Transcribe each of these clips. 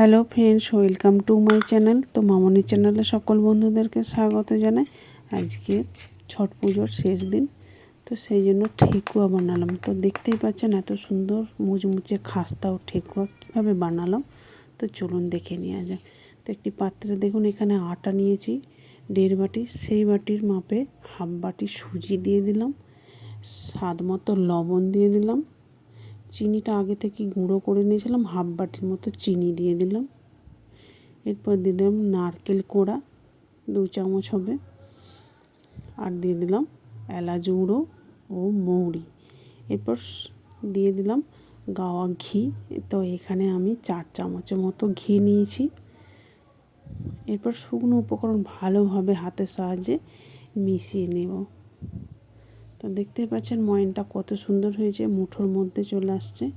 Hello friends, welcome to my channel. তো মামনি চ্যানেলে সকল বন্ধুদেরকে স্বাগত জানাই। আজকে ছট পুজোর শেষ দিন, তো সেই জন্য ঠেকুয়া বানালাম। তো দেখতেই পাচ্ছেন এত সুন্দর মুচমুচে খাস্তা ও ঠেকুয়া কীভাবে বানালাম। তো চলুন দেখে নেওয়া যাক। তো একটি পাত্রে দেখুন, এখানে আটা নিয়েছি, দেড় বাটি। সেই বাটির মাপে হাফ বাটি সুজি দিয়ে দিলাম, স্বাদ মতো লবণ দিয়ে দিলাম। চিনিটা আগে থেকে গুঁড়ো করে নিয়েছিলাম, হাফ বাটির মতো চিনি দিয়ে দিলাম। এরপর দিয়ে দিলাম নারকেল কোড়া, দু চামচ হবে। আর দিয়ে দিলাম এলাচ গুঁড়ো ও মৌরি। এরপর দিয়ে দিলাম গাওয়া ঘি। তো এখানে আমি চার চামচের মতো ঘি নিয়েছি। এরপর শুকনো উপকরণ ভালোভাবে হাতের সাহায্যে মিশিয়ে নেব। তো দেখতেই পাচ্ছেন ময়নটা কত সুন্দর হয়েছে, মুঠোর মধ্যে চলে আসছে।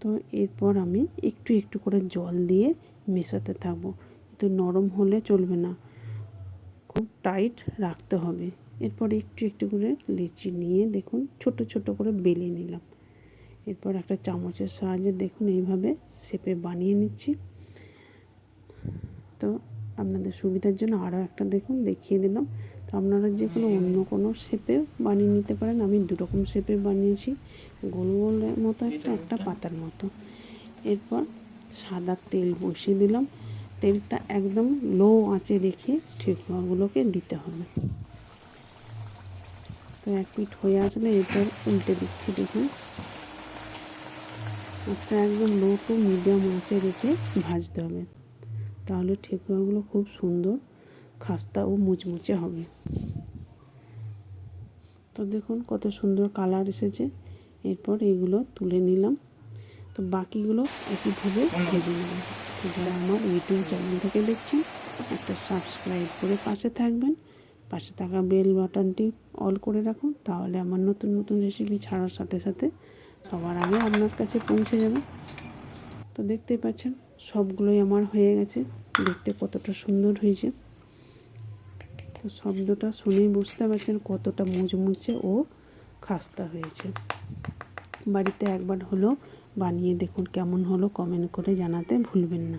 তো এরপর আমি একটু একটু করে জল দিয়ে মেশাতে থাকব। কিন্তু নরম হলে চলবে না। খুব টাইট রাখতে হবে। এরপর একটু একটু করে লেচি নিয়ে দেখুন, ছোট ছোট করে বেলে নিলাম। এরপর একটা চামচের সাহায্যে দেখুন, এইভাবে শেপে বানিয়ে নিচ্ছি। তো আপনাদের সুবিধার জন্য আরও একটা দেখুন, দেখিয়ে দিলাম। তো আপনারা যে কোনো অন্য কোনো শেপে বানিয়ে নিতে পারেন। আমি দুরকম শেপে বানিয়েছি। গোল গোলের মতো একটা একটা? পাতার মতো। এরপর সাদা তেল বসিয়ে দিলাম। তেলটা একদম লো আঁচে রেখে ঠেকুয়াগুলোকে দিতে হবে। তো এক পিঠ হয়ে আসলে এরপর উল্টে দিচ্ছি দেখুন। আঁচটা একদম লো টু মিডিয়াম আঁচে রেখে ভাজতে হবে। তাহলে ঠেকুয়াগুলো খুব সুন্দর খাস্তা ও মুচমুচে হবে। তো দেখুন কত সুন্দর কালার এসেছে। এরপর এগুলো তুলে নিলাম। তো বাকিগুলো একইভাবে ভেজে তো যারা আমার ইউটিউব চ্যানেল থেকে দেখছেন, একটা সাবস্ক্রাইব করে পাশে থাকবেন। পাশে থাকা বেল বাটনটি অল করে রাখুন, তাহলে আমার নতুন নতুন রেসিপি ছাড়ার সাথে সাথে সবার আগে আপনার কাছে পৌঁছে যাবে। তো দেখতেই পাচ্ছেন, সবগুলোই আমার হয়ে গেছে। দেখতে কতটা সুন্দর হয়েছে। তো শব্দটা শুনেই বুঝতে পারছেন কতটা মুচমুচে ও খাস্তা হয়েছে। বাড়িতে একবার হলো, বানিয়ে দেখুন কেমন হলো কমেন্ট করে জানাতে ভুলবেন না।